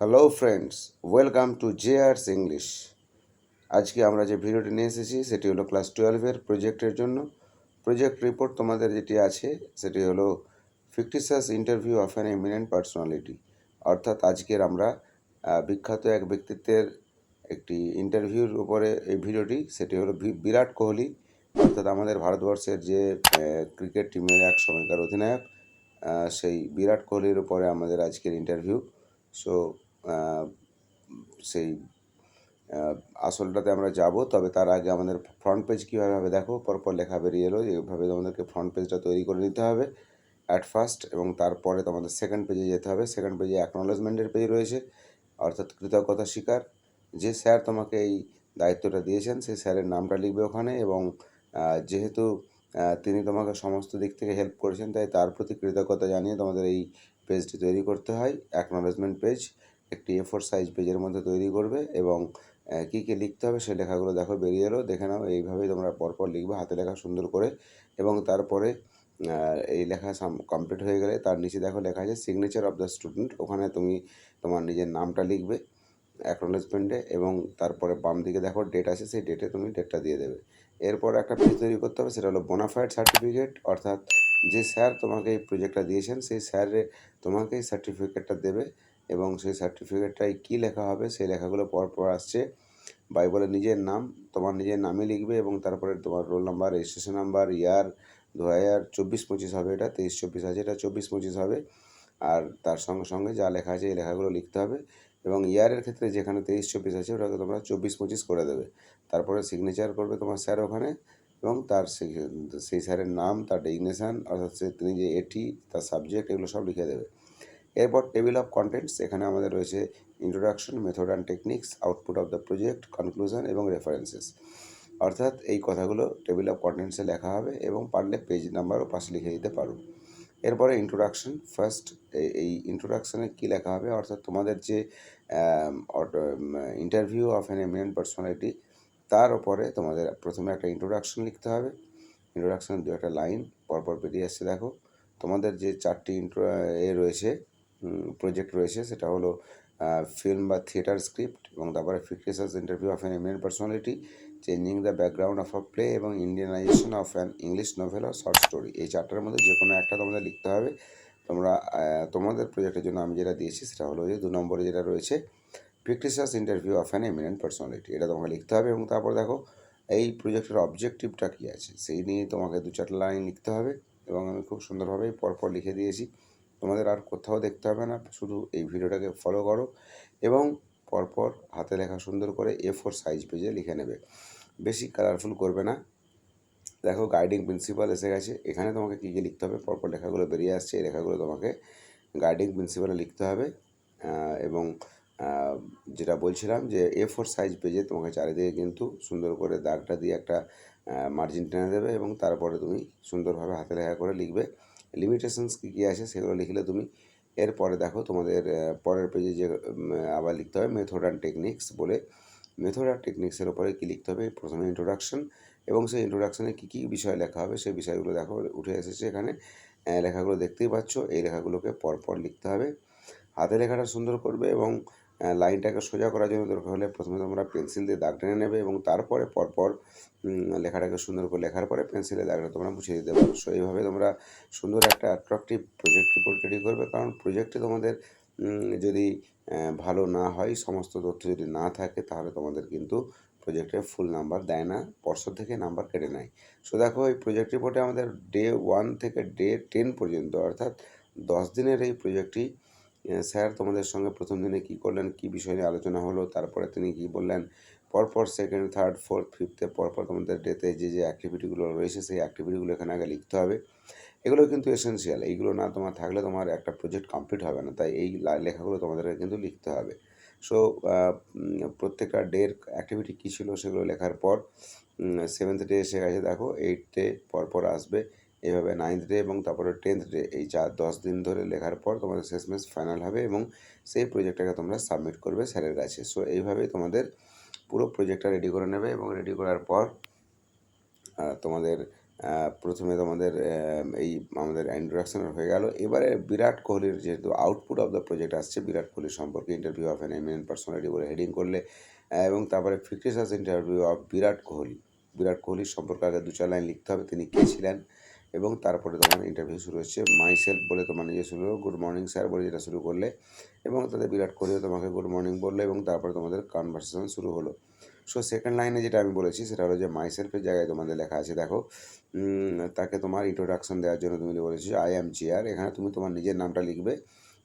Hello friends welcome to J R's English আজকে আমরা যে ভিডিওটি নিয়ে এসেছি, সেটি হলো ক্লাস টুয়েলভের প্রজেক্টের জন্য। প্রজেক্ট রিপোর্ট তোমাদের যেটি আছে, সেটি হলো fictitious interview of an eminent personality অর্থাৎ আজকের আমরা বিখ্যাত এক ব্যক্তিত্বের একটি ইন্টারভিউর উপরে এই ভিডিওটি, সেটি হলো বিরাট কোহলি। অর্থাৎ আমাদের ভারতবর্ষের যে ক্রিকেট টিমের এক সময়কার অধিনায়ক সেই বিরাট কোহলির উপরে আমাদের আজকের ইন্টারভিউ সো সেই আসলটাতে আমরা যাব, তবে তার আগে আমাদের ফ্রন্ট পেজ কীভাবে হবে দেখো, পরপর লেখা বেরিয়ে এলো, এইভাবে তোমাদেরকে ফ্রন্ট পেজটা তৈরি করে নিতে হবে অ্যাট ফার্স্ট এবং তারপরে তোমাদের সেকেন্ড পেজে যেতে হবে। সেকেন্ড পেজে অ্যাকনোলেজমেন্টের পেজ রয়েছে, অর্থাৎ কৃতজ্ঞতা স্বীকার। যে স্যার তোমাকে এই দায়িত্বটা দিয়েছেন, সেই স্যারের নামটা লিখবে ওখানে এবং যেহেতু তিনি তোমাকে সমস্ত দিক থেকে হেল্প করেছেন, তাই তার প্রতি কৃতজ্ঞতা জানিয়ে তোমাদের এই পেজটি তৈরি করতে হয় অ্যাকনোলেজমেন্ট পেজ একটি এ ফোর সাইজ পেজের মধ্যে তৈরি করবে এবং কী কী লিখতে হবে সেই লেখাগুলো দেখো বেরিয়ে এলো, দেখে নাও, এইভাবেই তোমরা পরপর লিখবে, হাতে লেখা সুন্দর করে এবং তারপরে এই লেখা কমপ্লিট হয়ে গেলে তার নিচে দেখো লেখা আছে সিগনেচার অফ দ্য স্টুডেন্ট ওখানে তুমি তোমার নিজের নামটা লিখবে অ্যাকনোলেজমেন্টে এবং তারপরে বাম দিকে দেখো ডেট আছে, সেই ডেটে তুমি ডেটটা দিয়ে দেবে। এরপর একটা পেজ তৈরি করতে হবে, সেটা হলো বোনাফাইড সার্টিফিকেট অর্থাৎ যে স্যার তোমাকে এই প্রজেক্টটা দিয়েছেন, সেই স্যারে তোমাকে এই সার্টিফিকেটটা দেবে এবং সেই সার্টিফিকেটটায় কী লেখা হবে, সেই লেখাগুলো পরপর আসছে। বাইবলের নিজের নাম, তোমার নিজের নামই লিখবে এবং তারপরে তোমার roll number registration number year দু হাজার চব্বিশ পঁচিশ হবে এটা, তেইশ চব্বিশ আছে এটা, চব্বিশ পঁচিশ হবে। আর তার সঙ্গে সঙ্গে যা লেখা আছে এই লেখাগুলো লিখতে হবে এবং ইয়ারের ক্ষেত্রে যেখানে তেইশ চব্বিশ আছে ওটাকে তোমরা চব্বিশ পঁচিশ করে দেবে। তারপরে সিগনেচার করবে তোমার স্যার ওখানে এবং তার সেই স্যারের নাম, তার ডেগনেশান অর্থাৎ তিনি যে এটি তার সাবজেক্ট এগুলো সব লিখে দেবে। এরপর টেবিল অফ কন্টেন্টস এখানে আমাদের রয়েছে introduction method and techniques output of the project conclusion এবং রেফারেন্সেস অর্থাৎ এই কথাগুলো টেবিল অফ কন্টেন্টসে লেখা হবে এবং পারলে পেজ নাম্বারও পাশে লিখে দিতে পারো। এরপরে ইন্ট্রোডাকশন ফার্স্ট এই ইন্ট্রোডাকশানে কী লেখা হবে? অর্থাৎ তোমাদের যে interview of an eminent personality তার ওপরে তোমাদের প্রথমে একটা ইন্ট্রোডাকশন লিখতে হবে। ইন্ট্রোডাকশনের দু একটা লাইন পরপর বেরিয়ে আসছে, দেখো। তোমাদের যে চারটি ইন্ট্রো এ রয়েছে প্রজেক্ট রয়েছে, সেটা হলো ফিল্ম বা থিয়েটার স্ক্রিপ্ট এবং তারপরে fictitious interview of eminent personality changing the background of a play এবং Indianisation of an English novel R short story এই চারটার মধ্যে যে কোনো একটা তোমাদের লিখতে হবে। তোমরা তোমাদের প্রজেক্টের জন্য আমি যেটা দিয়েছি, সেটা হলো যে দু নম্বরে যেটা রয়েছে fictitious interview of an eminent personality এটা তোমাকে লিখতে হবে এবং তারপর দেখো, এই প্রজেক্টের অবজেক্টিভটা কী আছে? সেই নিয়ে তোমাকে দু চারটা লাইন লিখতে হবে এবং আমি খুব সুন্দরভাবে পরপর লিখে দিয়েছি। তোমাদের আর কোথাও দেখতে হবে না, শুধু এই ভিডিওটাকে ফলো করো এবং পরপর হাতে লেখা সুন্দর করে এ ফোর সাইজ পেজে লিখে নেবে। বেশি কালারফুল করবে না। দেখো গাইডিং প্রিন্সিপাল এসে গেছে। এখানে তোমাকে কী কী লিখতে হবে? পরপর লেখাগুলো বেরিয়ে আসছে। এই লেখাগুলো তোমাকে গাইডিং প্রিন্সিপালে লিখতে হবে। এবং যেটা বলছিলাম যে এ ফোর সাইজ পেজে তোমাকে চারিদিকে কিন্তু সুন্দর করে দাগটা দিয়ে একটা মার্জিন টেনে দেবে এবং তারপরে তুমি সুন্দরভাবে হাতে লেখা করে লিখবে। লিমিটেশনস কী কী আছে সেগুলো লিখলে তুমি এরপরে দেখো তোমাদের পরের পেজে যে আবার লিখতে হবে মেথড অ্যান্ড টেকনিক্স বলে। মেথড আর টেকনিক্সের ওপরে কী লিখতে হবে? প্রথমে ইন্ট্রোডাকশন এবং সেই ইন্ট্রোডাকশনে কী কী বিষয় লেখা হবে সেই বিষয়গুলো দেখো, উঠে এসেছে এখানে। লেখাগুলো দেখতেই পাচ্ছ, এই লেখাগুলোকে পরপর লিখতে হবে। হাতে লেখাটা সুন্দর করবে এবং লাইনটাকে সোজা করার জন্য দরকার হলে প্রথমে তোমরা পেন্সিল দিয়ে দাগ টেনে নেবে এবং তারপরে পরপর লেখাটাকে সুন্দর করে লেখার পরে পেন্সিলে দাগটা তোমরা মুছে দিতে পারো। সো এইভাবে তোমরা সুন্দর একটা অ্যাট্রাকটিভ প্রজেক্ট রিপোর্ট রেডি করবে। কারণ প্রজেক্টে তোমাদের যদি ভালো না হয়, সমস্ত তথ্য যদি না থাকে, তাহলে তোমাদের কিন্তু প্রজেক্টের ফুল নাম্বার দেয় না পর্ষদ থেকে নাম্বার কেটে নেয়। সো দেখো, এই প্রজেক্ট রিপোর্টে আমাদের ডে ওয়ান থেকে ডে টেন পর্যন্ত, অর্থাৎ দশ দিনের এই প্রজেক্টটি স্যার, তোমাদের সঙ্গে প্রথম দিনে কী করলেন, কী বিষয় নিয়ে আলোচনা হলো, তারপরে তিনি কী বললেন? পরপর সেকেন্ড থার্ড ফোর্থ ফিফথে পরপর তোমাদের ডেতে যে যে অ্যাক্টিভিটিগুলো রয়েছে, সেই অ্যাক্টিভিটিগুলো এখানে আগে লিখতে হবে। এগুলো কিন্তু এসেন্সিয়াল এইগুলো না তোমার থাকলে তোমার একটা প্রজেক্ট কমপ্লিট হবে না, তাই এই লেখাগুলো তোমাদেরকে কিন্তু লিখতে হবে। সো প্রত্যেকটা ডের অ্যাক্টিভিটি কী ছিল সেগুলো লেখার পর সেভেন্থ ডে এসে গেছে, দেখো এইট ডে পরপর আসবে এইভাবে নাইন্থ ডে এবং তারপরে টেন্থ ডে এই চার, দশ দিন ধরে লেখার পর তোমাদের শেষমেশ ফাইনাল হবে এবং সেই প্রজেক্টটাকে তোমরা সাবমিট করবে স্যারের কাছে। সো এইভাবেই তোমাদের পুরো প্রজেক্টটা রেডি করে নেবে এবং রেডি করার পর তোমাদের প্রথমে তোমাদের এই আমাদের ইন্ট্রোডাকশন হয়ে গেল। এবারে বিরাট কোহলির যেহেতু আউটপুট অফ দ্য প্রজেক্ট আসছে, বিরাট কোহলি সম্পর্কে interview of an eminent personality বলে হেডিং করলে এবং তারপরে fictitious interview of Virat Kohli. Virat কোহলির সম্পর্কে আগে দু চার লাইন লিখতে হবে, তিনি কে ছিলেন? এবং তারপরে তোমার ইন্টারভিউ শুরু হচ্ছে। মাই সেলফ বলে তোমার নিজে শুরু হলো গুড মর্নিং স্যার বলে যেটা শুরু করলে এবং তাদের বিরাট কোহলিও তোমাকে গুড মর্নিং বলল এবং তারপরে তোমাদের কনভারসেশন শুরু হলো। সো সেকেন্ড লাইনে যেটা আমি বলেছি সেটা হলো যে মাই সেলফের জায়গায় তোমাদের লেখা আছে, দেখো তাকে তোমার ইন্ট্রোডাকশন দেওয়ার জন্য তুমি বলেছ আই অ্যাম চেয়ার এখানে তুমি তোমার নিজের নামটা লিখবে।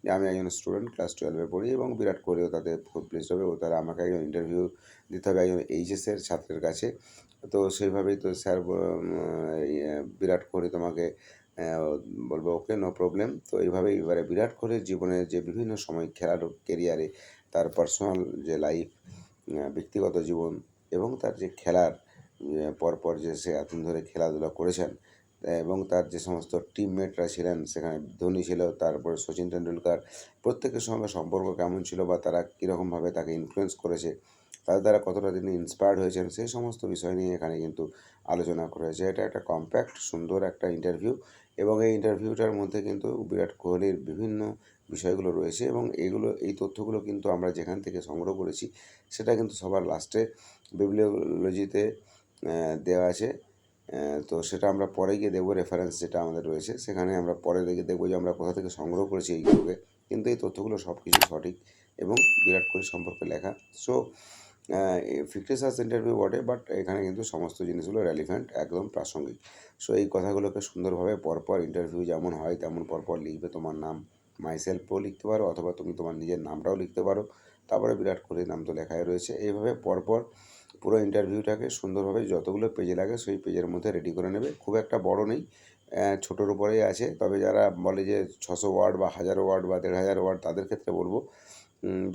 যে আমি একজন স্টুডেন্ট ক্লাস টুয়েলভে পড়ি এবং বিরাট কোহলিও তাদের খুব প্লেস হবে ও তারা আমাকে একজন ইন্টারভিউ দিতে হবে একজন এইচএসের ছাত্রের কাছে। তো সেইভাবেই তো স্যার বিরাট কোহলি তোমাকে বলব ওকে নো প্রবলেম তো এইভাবেই এবারে বিরাট কোহলির জীবনে যে বিভিন্ন সময় খেলার কেরিয়ারে তার পার্সোনাল যে লাইফ ব্যক্তিগত জীবন এবং তার যে খেলার পরপর যে সে এতদিন ধরে খেলাধুলা করেছেন এবং তার যে সমস্ত টিমমেটরা ছিলেন, সেখানে ধোনি ছিল, তারপরে সচিন তেন্ডুলকার, প্রত্যেকের সঙ্গে সম্পর্ক কেমন ছিল বা তারা কীরকমভাবে তাকে ইনফ্লুয়েন্স করেছে, তাদের দ্বারা কতটা তিনি ইন্সপায়ার্ড হয়েছেন, সেই সমস্ত বিষয় নিয়ে এখানে কিন্তু আলোচনা করা হয়েছে এটা একটা কম্প্যাক্ট সুন্দর একটা ইন্টারভিউ এবং এই ইন্টারভিউটার মধ্যে কিন্তু বিরাট কোহলির বিভিন্ন বিষয়গুলো রয়েছে এবং এগুলো, এই তথ্যগুলো কিন্তু আমরা যেখান থেকে সংগ্রহ করেছি, সেটা কিন্তু সবার লাস্টে বিবলিওলজিতে দেওয়া আছে। তো সেটা আমরা পরে গিয়ে দেখব রেফারেন্স যেটা আমাদের রয়েছে। সেখানে আমরা পরে দেখে দেখব যে আমরা কোথা থেকে সংগ্রহ করেছি এইগুলোকে কিন্তু এই তথ্যগুলো সব কিছু সঠিক এবং বিরাট কোহলি সম্পর্কে লেখা। সো ফিকটিসাস ইন্টারভিউ বটে বাট এখানে কিন্তু সমস্ত জিনিসগুলো রেলিভেন্ট একদম প্রাসঙ্গিক। সো এই কথাগুলোকে সুন্দরভাবে পরপর ইন্টারভিউ যেমন হয়, তেমন পরপর লিখবে তোমার নাম। মাইসেলফও লিখতে পারো, অথবা তুমি তোমার নিজের নামটাও লিখতে পারো। তারপরে বিরাট কোহলির নাম তো লেখাই রয়েছে। এইভাবে পরপর পুরো ইন্টারভিউটাকে সুন্দরভাবে যতগুলো পেজে লাগে সেই পেজের মধ্যে রেডি করে নেবে। খুব একটা বড় নেই ছোটোর উপরেই আছে। তবে যারা বলে যে ছশো ওয়ার্ড বা হাজার ওয়ার্ড বা দেড় হাজার ওয়ার্ড তাদের ক্ষেত্রে বলব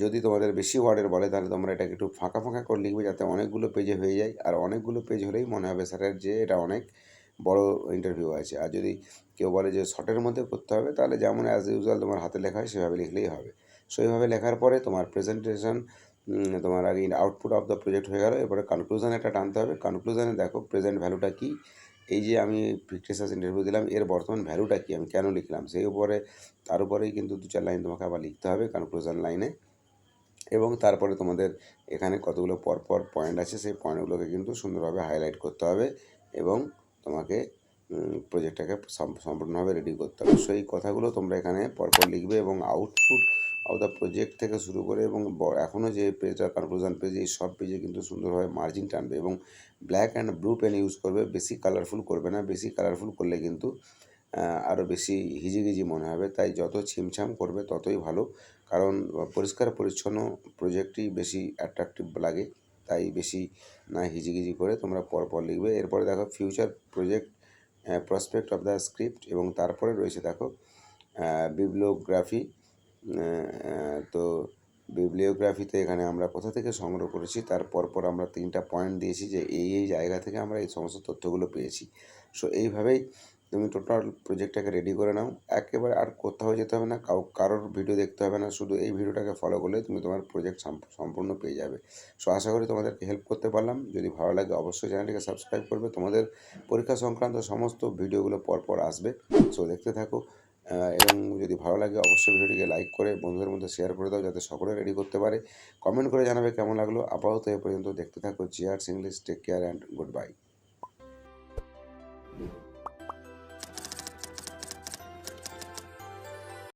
যদি তোমাদের বেশি ওয়ার্ডের বলে, তাহলে তোমরা এটাকে একটু ফাঁকা ফাঁকা করে লিখবে যাতে অনেকগুলো পেজে হয়ে যায়। আর অনেকগুলো পেজ হলেই মনে হবে স্যারের যে এটা অনেক বড় ইন্টারভিউ আছে। আর যদি কেউ বলে যে শর্টের মধ্যে করতে হবে, তাহলে যেমন অ্যাজ ইউজুয়াল তোমার হাতে লেখা হয়, সেভাবে লিখলেই হবে। সেইভাবে লেখার পরে তোমার প্রেজেন্টেশন তোমার আগে আউটপুট অফ দ্য প্রজেক্ট হয়ে গেল, এরপরে কনক্লুশন একটা টানতে হবে। কনক্লুশনে দেখো প্রেজেন্ট ভ্যালুটা কী? এই যে আমি ফিক্টেসাস ইন্টারভিউ দিলাম, এর বর্তমান ভ্যালুটা কী? আমি কেন লিখলাম? সেই উপরে, তার উপরেই কিন্তু দু চার লাইন তোমাকে আবার লিখতে হবে কনক্লুশন লাইনে এবং তারপরে তোমাদের এখানে কতগুলো পরপর পয়েন্ট আছে, সেই পয়েন্টগুলোকে কিন্তু সুন্দরভাবে হাইলাইট করতে হবে এবং তোমাকে প্রজেক্টটাকে সম্পূর্ণভাবে রেডি করতে হবে। সেই কথাগুলো তোমরা এখানে পরপর লিখবে এবং আউটপুট অফ দ্য প্রজেক্ট থেকে শুরু করে এবং এখনও যে পেজটা কনক্লুশন পেজ এই সব পেজে কিন্তু সুন্দরভাবে মার্জিন টানবে এবং black and blue pen use করবে, বেশি কালারফুল করবে না, বেশি কালারফুল করলে কিন্তু আরও বেশি হিজিগিজি মনে হবে। তাই যত ছিমছাম করবে ততই ভালো, কারণ পরিষ্কার পরিচ্ছন্ন প্রজেক্টই বেশি অ্যাট্রাকটিভ লাগে, তাই বেশি না হিজিগিজি করে তোমরা পরপর লিখবে। এরপরে দেখো future project prospect of the script এবং তারপরে রয়েছে দেখো বিবলিওগ্রাফি তো বিবলিওগ্রাফিতে এখানে আমরা কোথা থেকে সংগ্রহ করেছি, তার পরপর আমরা তিনটা পয়েন্ট দিয়েছি যে এই এই জায়গা থেকে আমরা এই সমস্ত তথ্যগুলো পেয়েছি। সো এইভাবেই তুমি টোটাল প্রজেক্টটাকে রেডি করে নাও। একেবারে আর কোথাও যেতে হবে না, কাউ, কারোর ভিডিও দেখতে হবে না, শুধু এই ভিডিওটাকে ফলো করলে তুমি তোমার প্রজেক্ট সম্পূর্ণ পেয়ে যাবে। সো আশা করি তোমাদেরকে হেল্প করতে পারলাম। যদি ভালো লাগে অবশ্যই চ্যানেলটিকে সাবস্ক্রাইব করবে। তোমাদের পরীক্ষা সংক্রান্ত সমস্ত ভিডিওগুলো পরপর আসবে। সো দেখতে থাকো। এবং যদি ভালো লাগে অবশ্যই ভিডিওটিকে লাইক করে বন্ধুদের মধ্যে শেয়ার করে দাও যাতে সকলে রেডি করতে পারে। কমেন্ট করে জানাবে কেমন লাগল। আপাতত এ পর্যন্ত দেখতে থাকো। Cheers English take care and good bye